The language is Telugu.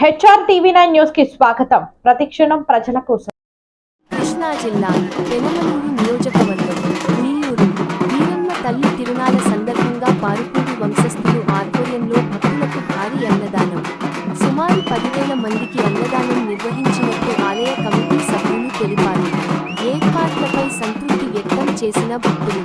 హెచ్ఆర్ టీవీ నైన్ న్యూస్కి స్వాగతం. ప్రతిక్షణం ప్రజల కోసం. కృష్ణా జిల్లా పెనమలూరు నియోజకవర్గం నీయూరు. వీరమ్మ తల్లి తిరునాల సందర్భంగా పారుపూడి వంశస్థులు ఆధ్వర్యంలో భక్తులకు భారీ అన్నదానం. సుమారు పదివేల మందికి అన్నదానం నిర్వహించినట్టు ఆలయ కమిటీ సభ్యులు తెలిపారు. ఏర్పాట్లపై సంతృప్తి వ్యక్తం చేసిన భక్తులు.